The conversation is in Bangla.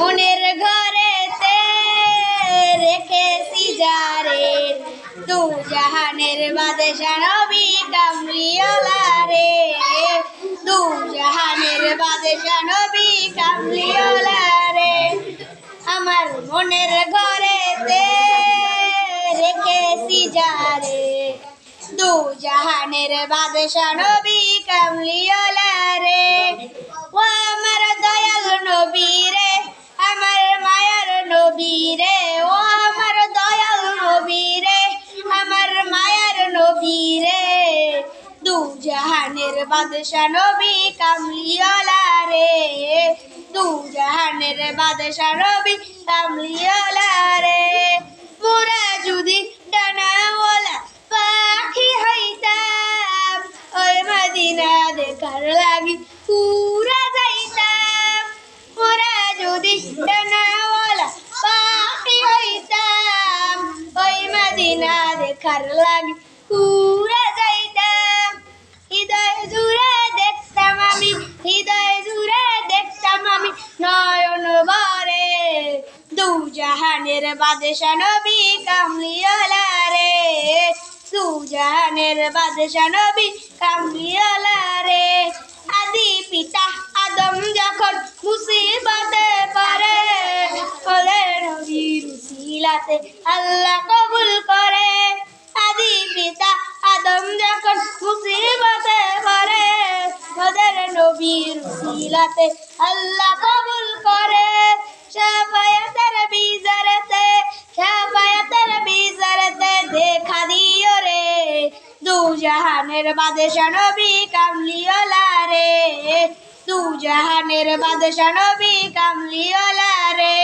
মনের ঘরেতে রেখেছি যারে তু জাহানের বাদশা নবী কামলিওয়ালা রে। তু জাহানের বাদশা নবী কামলিওয়ালা রে। আমার মনের ঘরেতে রেখেছি যারে দু জাহানের বাদশা নবী কামলিওয়ালা জাহানের বাদশা নবী কামলিওয়ালা রে। দু জাহানের বাদশা নবী কামলিওয়ালা রে। মোরা যদি ডানাওয়ালা পাখি হইতাম, ওই মদিনা দেখার লাগি পুরা যাইতাম। মোরা যদি ডানাওয়ালা পাখি হইতাম, ওই মদিনা দেখার লাগি পুরা দু জাহানের বাদশা নবী কামলিওয়ালা রে দু জাহানের বাদশা নবী কামলিওয়ালা রে আদি পিতা আদম যখন মুসিবতে পড়ে ওদের নবীর সিলাতে আল্লাহ কবুল করে। আদি পিতা আদম যখন মুসিবতে পড়ে ওদের নবীর সিলাতে আল্লাহ কবুল করে। শাফায়াতের জাহানের বাদেশা নবী কামলিওলা রে। তু জাহানের বাদেশা নবী কামলিওলা রে।